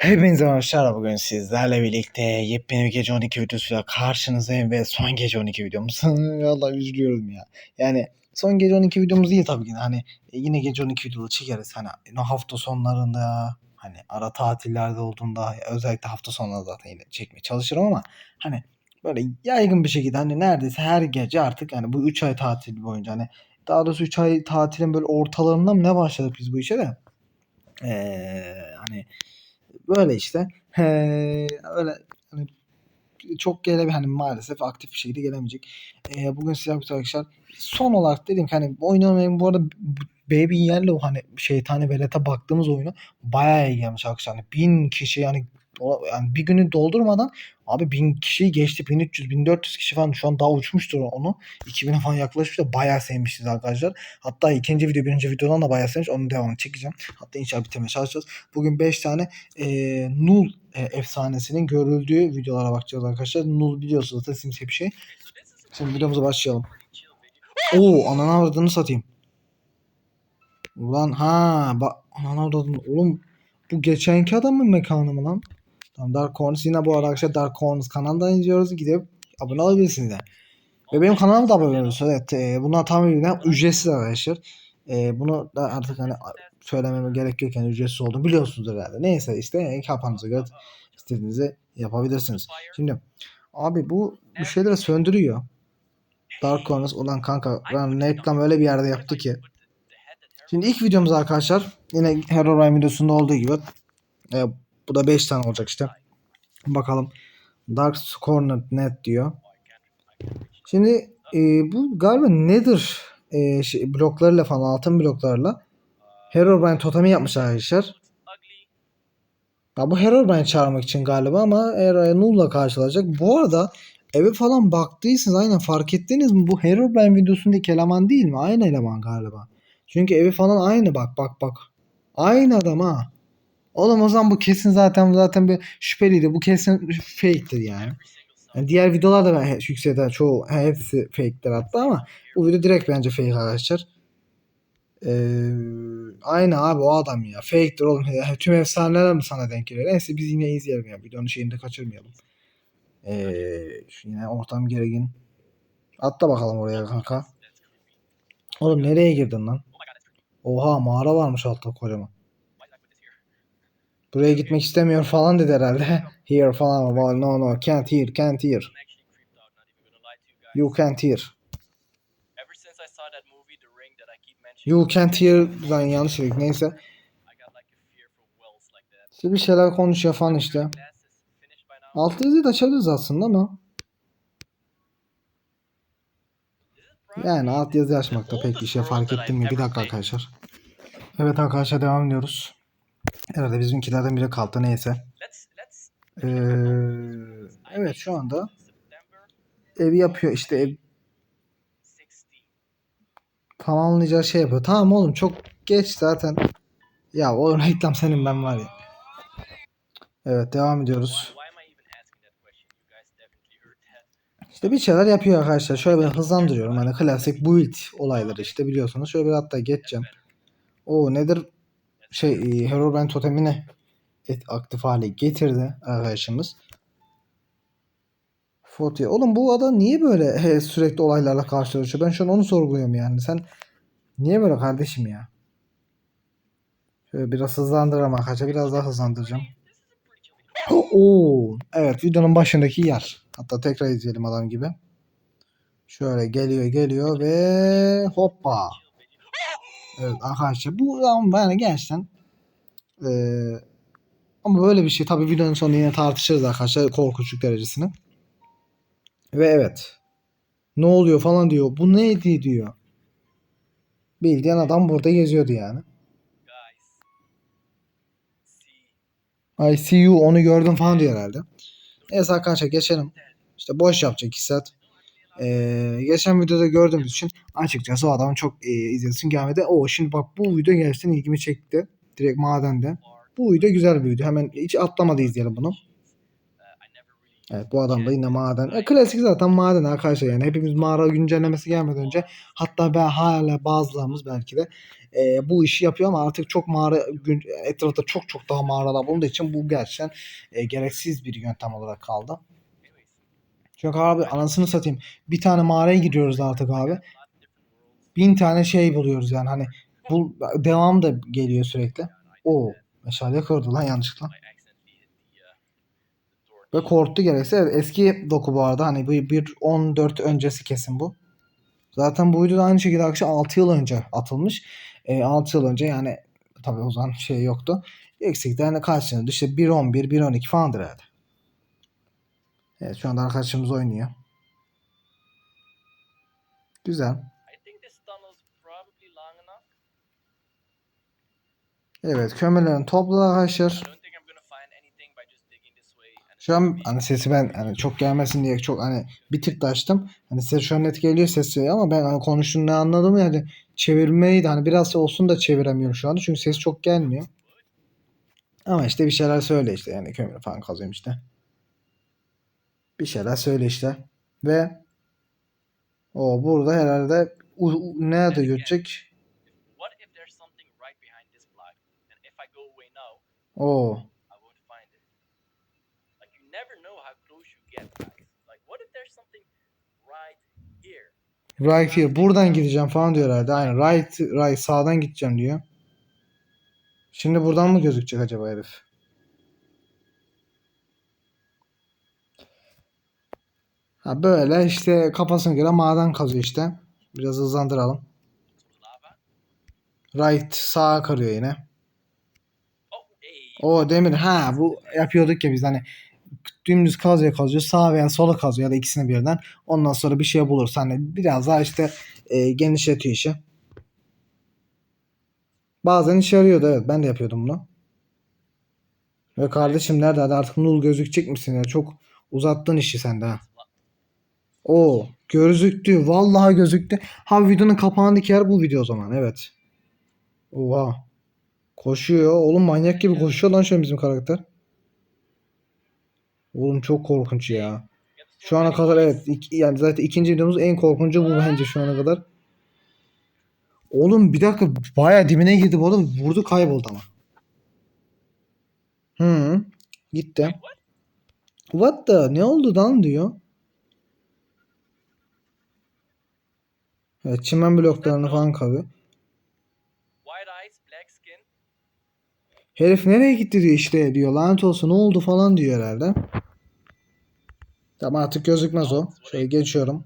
Hepinize hoşçakalın bugün sizlerle birlikte yepyeni bir gece 12 videosuyla karşınızdayım ve son gece 12 videomuz. Vallahi üzülüyorum ya. Yani son gece 12 videomuz değil tabii ki. Hani e, yine gece 12 videoları çekeriz. Hani hafta sonlarında hani ara tatillerde olduğunda özellikle hafta sonları zaten yine çekmeye çalışırım ama hani böyle yaygın bir şekilde hani neredeyse her gece artık yani bu 3 ay tatil boyunca hani daha doğrusu 3 ay tatilin böyle ortalarında mı ne başladık biz bu işe de. Ee, hani böyle işte. Eee, öyle hani çok gele hani maalesef aktif bir şekilde gelemeyecek. Eee, bugün birlikte arkadaşlar son olarak dedim ki hani oyun oynamayı bu arada Baby Yellow hani şeytani velete baktığımız oyunu bayağı iyi gelmiş arkadaşlar. Hani 1000 kişi yani yani bir günü doldurmadan abi 1000 kişiyi geçti 1300 1400 kişi falan şu an daha uçmuştur onu. 2000'e falan yaklaşmış da bayağı sevmişiz arkadaşlar. Hatta ikinci video birinci videodan da bayağı sevmiş onun devamını çekeceğim. Hatta inşallah bitirmeye çalışacağız. Bugün 5 tane e, Null e, efsanesinin görüldüğü videolara bakacağız arkadaşlar. Null biliyorsunuz zaten simsiyah bir şey. Şimdi videomuza başlayalım. Oo ananı avradını satayım. Ulan ha bak ananı avradını oğlum bu geçenki adamın mekanı mı lan? Tamam Dark Corners yine bu arada arkadaşlar Dark Corners kanalından izliyoruz. Gidip abone olabilirsiniz de. Ve benim kanalıma da abone olabilirsiniz. Evet. E, bunlar tamamen ücretsiz arkadaşlar. E, bunu da artık hani söylememe gerek yok yani ücretsiz olduğunu biliyorsunuz herhalde. Neyse işte kafanıza göre istediğinizi yapabilirsiniz. Şimdi abi bu bir şeyleri söndürüyor. Dark Corners ulan kanka ben reklam öyle bir yerde yaptı ki. Şimdi ilk videomuz arkadaşlar yine Herobrine videosunda olduğu gibi e, bu da 5 tane olacak işte. Bakalım. Dark Corner Net diyor. Şimdi e, bu galiba nedir e, şey, bloklarıyla falan altın bloklarla Herobrine totemi yapmışlar arkadaşlar. Ya bu Herobrine çağırmak için galiba ama Era'ya Null'la karşılaşacak. Bu arada eve falan baktıysanız aynen fark ettiniz mi? Bu Herobrine videosundaki eleman değil mi? Aynı eleman galiba. Çünkü evi falan aynı bak bak bak. Aynı adam ha. Oğlum o zaman bu kesin zaten zaten bir şüpheliydi. Bu kesin fake'tir yani. yani diğer videolar da ben yükselden çoğu hepsi fake'tir hatta ama bu video direkt bence fake arkadaşlar. Ee, aynı abi o adam ya. Fake'tir oğlum. Tüm efsaneler mi sana denk geliyor? Neyse biz yine izleyelim ya. Videonun şeyini de kaçırmayalım. Ee, yine ortam gergin. Atla bakalım oraya kanka. Oğlum nereye girdin lan? Oha mağara varmış altta kocaman. Buraya gitmek istemiyor falan dedi herhalde. Here falan ama no no can't hear can't hear. You can't hear. You can't hear ben yanlış dedik neyse. İşte bir şeyler konuşuyor falan işte. Alt yazıyı da açabiliriz aslında ama. Yani alt yazı açmakta pek bir şey fark ettim mi? Bir dakika arkadaşlar. Evet arkadaşlar devam ediyoruz. Herhalde bizimkilerden biri kaldı neyse. Ee, evet şu anda ev yapıyor işte ev tamamlayacağı şey yapıyor. Tamam oğlum çok geç zaten. Ya oğlum reklam senin ben var ya. Evet devam ediyoruz. İşte bir şeyler yapıyor arkadaşlar. Şöyle bir hızlandırıyorum. Hani klasik build olayları işte biliyorsunuz. Şöyle bir hatta geçeceğim. O nedir? Şey e, Herobrine totemini et, aktif hale getirdi arkadaşımız. Fotoya. Oğlum bu adam niye böyle he, sürekli olaylarla karşılaşıyor? Ben şu an onu sorguluyorum yani. Sen niye böyle kardeşim ya? Şöyle biraz hızlandıralım arkadaşlar. Biraz daha hızlandıracağım. Oo, evet videonun başındaki yer. Hatta tekrar izleyelim adam gibi. Şöyle geliyor geliyor ve hoppa. Evet arkadaşlar bu ama yani gerçekten ee, ama böyle bir şey tabii videonun sonunda yine tartışırız arkadaşlar korkunçluk derecesini. Ve evet. Ne oluyor falan diyor. Bu neydi diyor. Bildiğin adam burada geziyordu yani. I see you onu gördüm falan diyor herhalde. Neyse arkadaşlar geçelim. İşte boş yapacak 2 saat. Ee, geçen videoda gördüğümüz için açıkçası o adamın çok e, izlesin gelmedi. O şimdi bak bu video gerçekten ilgimi çekti. Direkt madende. Bu video güzel bir video. Hemen hiç atlamadı izleyelim bunu. Evet bu adam da yine maden. E, klasik zaten maden arkadaşlar yani hepimiz mağara güncellemesi gelmeden önce hatta ben hala bazılarımız belki de e, bu işi yapıyor ama artık çok mağara etrafta çok çok daha mağaralar bulunduğu için bu gerçekten e, gereksiz bir yöntem olarak kaldı. Çünkü abi anasını satayım bir tane mağaraya giriyoruz artık abi. Bin tane şey buluyoruz yani hani bu devam da geliyor sürekli. O meşale kırdı lan yanlışlıkla. Ve korktu gerekse. Evet, eski doku bu arada. Hani bu bir 14 öncesi kesin bu. Zaten bu video da aynı şekilde arkadaşlar 6 yıl önce atılmış. E, 6 yıl önce yani tabii o zaman şey yoktu. Eksikten hani kaç sene? İşte 1.11, 1.12 falandır herhalde. Evet şu anda arkadaşımız oynuyor. Güzel. Evet kömürlerini topladı arkadaşlar. Şu an hani sesi ben hani çok gelmesin diye çok hani bir tık da açtım. Hani ses şu an net geliyor sesi ama ben hani konuştuğunu ne anladım yani çevirmeyi de hani biraz olsun da çeviremiyorum şu anda çünkü ses çok gelmiyor. Ama işte bir şeyler söyle işte yani kömür falan kazıyorum işte. Bir şeyler söyle işte. Ve o burada herhalde nerede now, O right here? right here buradan gideceğim falan diyor herhalde. Aynen right right sağdan gideceğim diyor. Şimdi buradan mı gözükecek acaba herif? Ha böyle işte kafasına göre maden kazıyor işte. Biraz hızlandıralım. Right sağa karıyor yine. O demir ha bu yapıyorduk ya biz hani dümdüz kazıyor kazıyor sağ veya sola kazıyor ya da ikisini birden. Ondan sonra bir şey bulursa hani biraz daha işte e, genişletiyor işi. Bazen işe yarıyordu evet ben de yapıyordum bunu. Ve kardeşim nerede artık nul gözükecek misin ya çok uzattın işi sen de ha. O gözüktü vallahi gözüktü. Ha videonun kapağındaki yer bu video o zaman evet. Oha. Koşuyor. Oğlum manyak gibi koşuyor lan şu an bizim karakter. Oğlum çok korkunç ya. Şu ana kadar evet. iki- yani zaten ikinci videomuz en korkuncu bu bence şu ana kadar. Oğlum bir dakika baya dibine girdi bu arada vurdu kayboldu ama. Hı. Gitti. What the ne oldu lan diyor. Evet çimen bloklarını falan kazıyor. Herif nereye gitti diyor işte diyor. Lanet olsun ne oldu falan diyor herhalde. Tamam artık gözükmez o. Şöyle geçiyorum.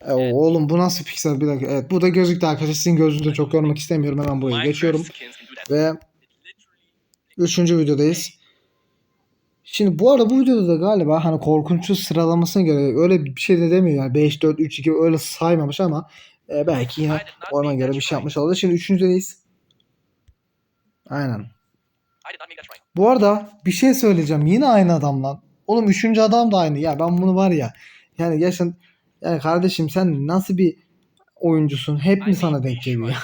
E, oğlum bu nasıl piksel bir dakika. Evet bu da gözüktü arkadaşlar. Sizin gözünüzde çok görmek istemiyorum. Hemen buraya geçiyorum. Ve It literally üçüncü videodayız. Şimdi bu arada bu videoda da galiba hani korkunçlu sıralamasına göre öyle bir şey de demiyor. Yani 5, 4, 3, 2 öyle saymamış ama e, belki yine ona göre bir şey yapmış olabilir. Şimdi üçüncüdeyiz. Aynen. Bu arada bir şey söyleyeceğim. Yine aynı adam lan. Oğlum üçüncü adam da aynı. Ya ben bunu var ya. Yani gerçekten yani kardeşim sen nasıl bir oyuncusun? Hep mi sana denk geliyor?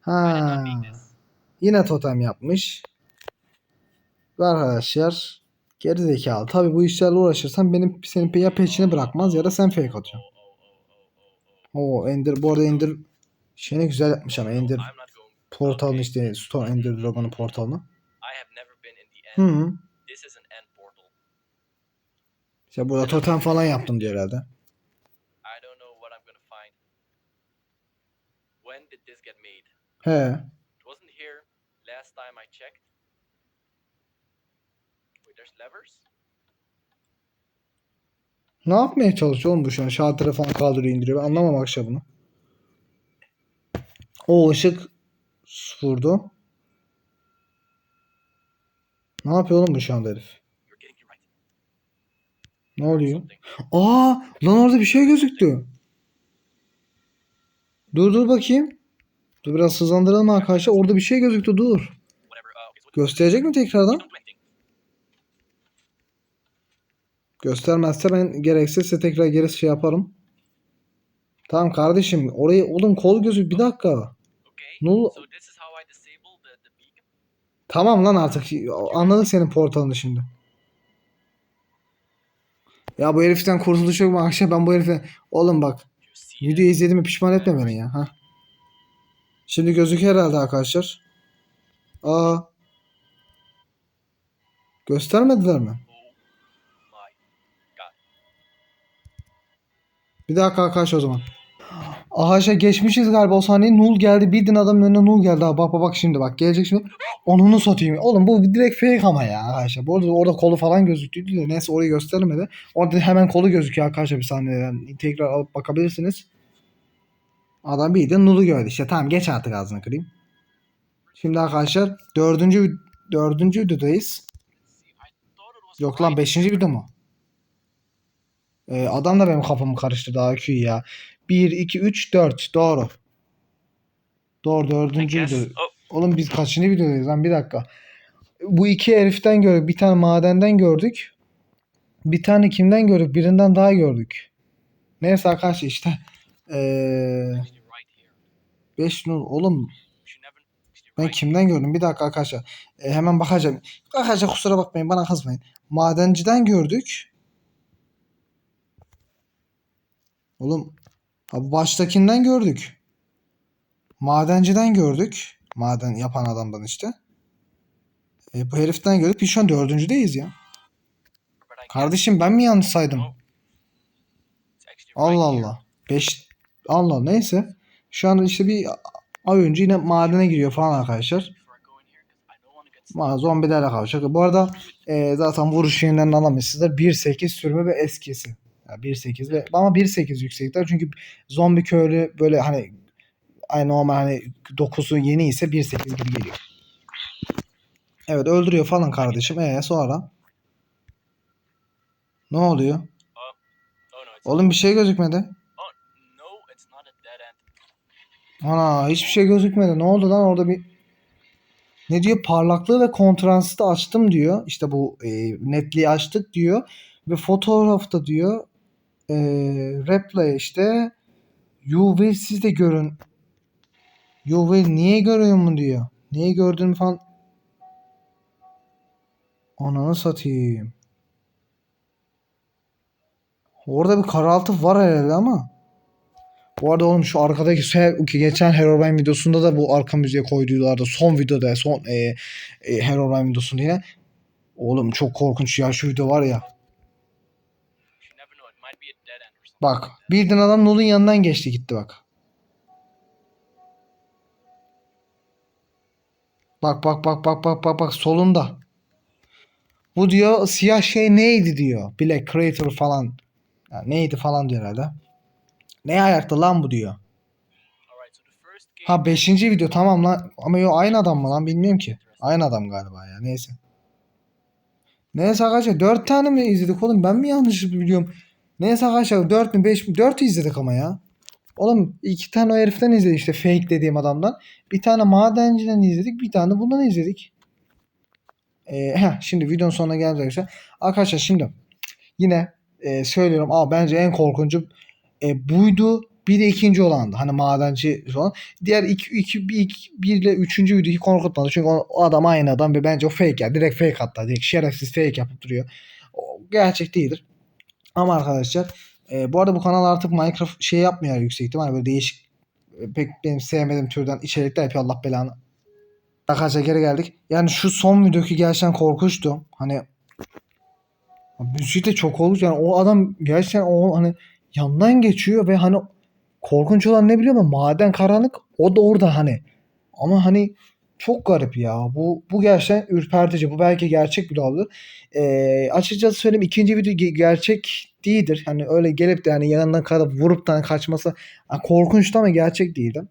Ha. Yine totem yapmış. Ve arkadaşlar geri zekalı. Tabi bu işlerle uğraşırsan benim senin ya peşini bırakmaz ya da sen fake atıyorsun. Oo Ender bu arada Ender şeyini güzel yapmış ama Ender portalını işte Stone Ender Dragon'un portalını. Hı. Portal. İşte burada totem falan yaptım diyor herhalde. I Ne yapmaya çalışıyor oğlum bu şu an? Şaltere falan kaldırıyor indiriyor. Ben anlamam akşam bunu. O ışık vurdu. Ne yapıyor oğlum bu şu anda herif? Ne oluyor? Aa lan orada bir şey gözüktü. Dur dur bakayım. Dur biraz hızlandıralım arkadaşlar. Orada bir şey gözüktü dur. Uh, Gösterecek mi tekrardan? Göstermezse ben gerekse size tekrar geri şey yaparım. Tamam kardeşim orayı oğlum kol gözü bir dakika. Okay. So. Tamam lan artık anladık senin portalını şimdi. Ya bu heriften kurtuluş yok mu? Akşam ben bu herife... Oğlum bak. Videoyu izlediğimi pişman etme beni ya. Ha. Şimdi gözüküyor herhalde arkadaşlar. Aa. Göstermediler mi? Bir dakika arkadaş o zaman. Arkadaşlar geçmişiz galiba o sahneyi. Nul geldi. Bildin adamın önüne Nul geldi. Abi. Bak bak bak şimdi bak. Gelecek şimdi. Onunu satayım. Oğlum bu direkt fake ama ya arkadaşlar. Bu arada orada kolu falan gözüktü. de Neyse orayı göstermedi. Orada hemen kolu gözüküyor arkadaşlar bir sahneden. Tekrar alıp bakabilirsiniz. Adam bildiğin Nul'u gördü. İşte tamam geç artık ağzını kırayım. Şimdi arkadaşlar dördüncü, dördüncü videodayız. Yok lan beşinci video mu? Ee, adam da benim kafamı karıştırdı AQ'yu ya. 1, 2, 3, 4. Doğru. Doğru I dördüncü guess. video. Oh, Oğlum biz kaçıncı videodayız lan bir dakika. Bu iki heriften gördük. Bir tane madenden gördük. Bir tane kimden gördük? Birinden daha gördük. Neyse arkadaşlar işte. Ee, actually right here. 5 nur. Oğlum ben kimden gördüm? Bir dakika arkadaşlar. Ee, hemen bakacağım. Arkadaşlar kusura bakmayın bana kızmayın. Madenciden gördük. Oğlum abi baştakinden gördük. Madenciden gördük. Maden yapan adamdan işte. E, bu heriften gördük. Biz şu an dördüncüdeyiz ya. Kardeşim ben mi yanlış saydım? Allah. Allah. 5 Allah neyse. Şu anda işte bir ay önce yine madene giriyor falan arkadaşlar. Zombilerle kavuşacak. Bu arada e, zaten vuruş yerinden anlamışsınızdır. 1.8 sürümü ve eskisi. Yani 1.8 ve ama 1.8 yüksekler çünkü zombi köylü böyle hani aynı normal hani 9'u yeni ise 1.8 gibi geliyor. Evet öldürüyor falan kardeşim. E sonra ne oluyor? Oh it's Oğlum bir şey gözükmedi. Oh. Ana hiçbir şey gözükmedi. Ne oldu lan orada bir ne diyor? Parlaklığı ve kontrastı açtım diyor. İşte bu e, netliği açtık diyor. Ve fotoğrafta diyor e, replay işte you will siz de görün. You will niye görüyor mu diyor. Niye gördüğünü falan Ananı satayım. Orada bir karaltı var herhalde ama. Bu arada oğlum şu arkadaki geçen Herobrine videosunda da bu arka müziğe koydulardı. Son videoda son e, e, Herobrine videosunda yine. Oğlum çok korkunç ya şu video var ya. Bak bildiğin adam Nol'un yanından geçti gitti bak. Bak bak bak bak bak bak bak solunda. Bu diyor siyah şey neydi diyor. Black Crater falan. Ya neydi falan diyor herhalde. Ne ayakta lan bu diyor. Ha 5. video tamam lan. Ama yo aynı adam mı lan bilmiyorum ki. Aynı adam galiba ya neyse. Neyse arkadaşlar 4 tane mi izledik oğlum ben mi yanlış biliyorum. Neyse arkadaşlar 4 mü 5 mi 4 izledik ama ya. Oğlum iki tane o heriften izledik işte fake dediğim adamdan. Bir tane madenciden izledik bir tane bundan izledik. Ee, heh, şimdi videonun sonuna geldik arkadaşlar. Arkadaşlar şimdi yine e, söylüyorum ama bence en korkuncu e, buydu. Bir de ikinci olandı. Hani madenci falan. Diğer iki, iki, bir, iki, bir ile üçüncü videoyu korkutmadı. Çünkü o, o adam aynı adam ve bence o fake ya. Direkt fake hatta. Direkt şerefsiz fake yapıp duruyor. O gerçek değildir. Ama arkadaşlar e, bu arada bu kanal artık Minecraft şey yapmıyor yüksek ihtimalle. Böyle değişik e, pek benim sevmediğim türden içerikler yapıyor Allah belanı. Arkadaşlar geri geldik. Yani şu son videoki gerçekten korkunçtu. Hani müziği de çok olmuş. Yani o adam gerçekten o hani yandan geçiyor ve hani korkunç olan ne biliyor musun? Maden karanlık o da orada hani. Ama hani çok garip ya. Bu bu gerçekten ürpertici. Bu belki gerçek bile oldu. Ee, açıkçası söyleyeyim ikinci video ge- gerçek değildir. Hani öyle gelip de hani yanından kalıp vurup da hani kaçması ha, korkunçtu ama gerçek değildi.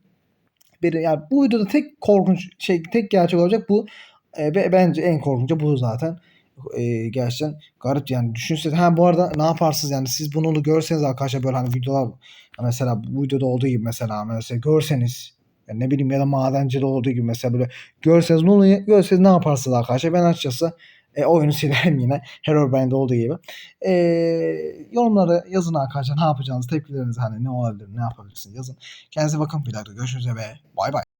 Bir, yani bu videoda tek korkunç şey tek gerçek olacak bu. Ee, ve bence en korkuncu bu zaten. Ee, gerçekten garip yani düşünsenize. Ha bu arada ne yaparsınız yani siz bunu görseniz arkadaşlar böyle hani videolar mesela bu videoda olduğu gibi mesela mesela görseniz yani ne bileyim ya da madencide olduğu gibi mesela böyle görseniz oluyor görseniz ne yaparsınız arkadaşlar ben açıkçası e, oyunu silerim yine Herobrine'de olduğu gibi. E, yorumlara yazın arkadaşlar ne yapacağınız tepkileriniz hani ne olabilir ne yapabilirsiniz yazın. Kendinize bakın bir dakika görüşürüz ve bay bay.